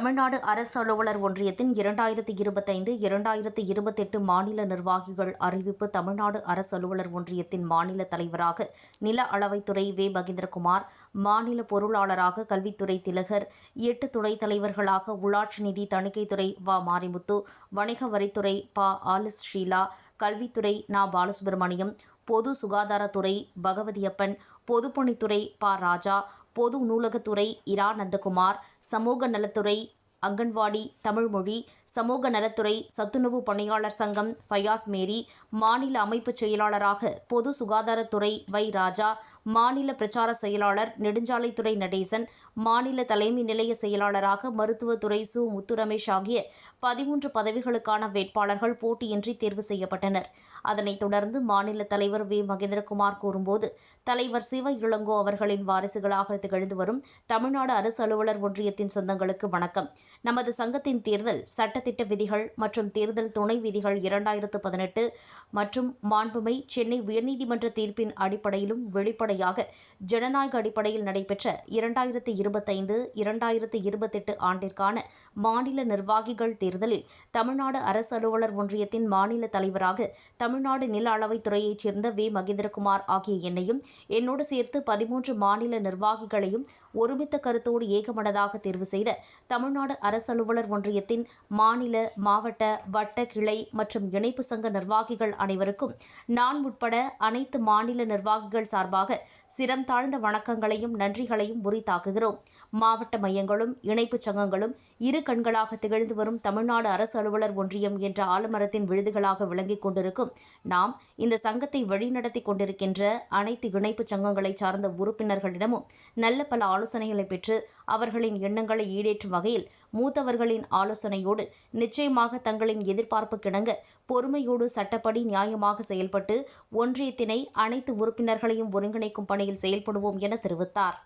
தமிழ்நாடு அரசு அலுவலர் ஒன்றியத்தின் இரண்டாயிரத்தி இருபத்தைந்து இரண்டாயிரத்தி இருபத்தெட்டு மாநில நிர்வாகிகள் அறிவிப்பு தமிழ்நாடு அரசு அலுவலர் ஒன்றியத்தின் மாநில தலைவராக நில அளவைத்துறை வே. மகேந்திரகுமார் மாநில பொருளாளராக கல்வித்துறை திலகர் எட்டு துணைத் தலைவர்களாக உள்ளாட்சி நிதி தணிக்கைத்துறை வ. மாரிமுத்து வணிக வரித்துறை ப. ஆலிஸ் ஷீலா கல்வித்துறை நா. பாலசுப்ரமணியம் பொது சுகாதாரத்துறை பகவதியப்பன் பொதுப்பணித்துறை ப. ராஜா பொது நூலகத்துறை இரா நந்தகுமார் சமூக நலத்துறை அங்கன்வாடி தமிழ்மொழி சமூக நலத்துறை சத்துணவு பணியாளர் சங்கம் ஃபயாஸ் மேரி மாநில அமைப்பு செயலாளராக பொது சுகாதாரத்துறை வை ராஜா மாநில பிரச்சார செயலாளர் நெடுஞ்சாலைத்துறை நடேசன் மாநில தலைமை நிலைய செயலாளராக மருத்துவத்துறை சு. முத்துரமேஷ் ஆகிய பதிமூன்று பதவிகளுக்கான வேட்பாளர்கள் போட்டியின்றி தேர்வு செய்யப்பட்டனர். அதனைத் தொடர்ந்து மாநில தலைவர் வி. மகேந்திரகுமார் கூறும்போது தலைவர் சிவ. இளங்கோ அவர்களின் வாரிசுகளாக திகழ்ந்து வரும் தமிழ்நாடு அரசு அலுவலர் ஒன்றியத்தின் சொந்தங்களுக்கு வணக்கம். நமது சங்கத்தின் தேர்தல் சட்டத்திட்ட விதிகள் மற்றும் தேர்தல் துணை விதிகள் இரண்டாயிரத்து பதினெட்டு மற்றும் மாண்புமை சென்னை உயர்நீதிமன்ற தீர்ப்பின் அடிப்படையிலும் வெளிப்படையாக ஜனநாயக அடிப்படையில் நடைபெற்ற இரண்டாயிரத்து இருபத்தைந்து இரண்டாயிரத்து இருபத்தெட்டு ஆண்டிற்கான மாநில நிர்வாகிகள் தேர்தலில் தமிழ்நாடு அரசு அலுவலர் ஒன்றியத்தின் மாநில தலைவராக தமிழ்நாடு நில அளவைத்துறையைச் சேர்ந்த வே. மகேந்திரகுமார் ஆகிய என்னையும் என்னோடு சேர்த்து பதிமூன்று மாநில நிர்வாகிகளையும் ஒருமித்த கருத்தோடு ஏகமனதாக தேர்வு செய்த தமிழ்நாடு அரசு அலுவலர் ஒன்றியத்தின் மாநில மாவட்ட வட்ட கிளை மற்றும் இணைப்பு சங்க நிர்வாகிகள் அனைவருக்கும் நான் உட்பட அனைத்து மாநில நிர்வாகிகள் சார்பாக சிரம் தாழ்ந்த வணக்கங்களையும் நன்றிகளையும் உரித்தாக்குகிறோம் மாவட்ட மையங்களும் இணைப்புச் சங்கங்களும் இரு கண்களாக திகழ்ந்து வரும் தமிழ்நாடு அரசு அலுவலர் ஒன்றியம் என்ற ஆலமரத்தின் விழுதுகளாக விளங்கிக் கொண்டிருக்கும் நாம் இந்த சங்கத்தை வழிநடத்தி கொண்டிருக்கின்ற அனைத்து இணைப்புச் சங்கங்களைச் சார்ந்த உறுப்பினர்களிடமும் நல்ல பல ஆலோசனைகளை பெற்று அவர்களின் எண்ணங்களை ஈடேற்றும் வகையில் மூத்தவர்களின் ஆலோசனையோடு நிச்சயமாக தங்களின் எதிர்பார்ப்புக்கிணங்க பொறுமையோடு சட்டப்படி நியாயமாக செயல்பட்டு ஒன்றியத்தினை அனைத்து உறுப்பினர்களையும் ஒருங்கிணைக்கும் பணியில் செயல்படுவோம் என தெரிவித்தார்.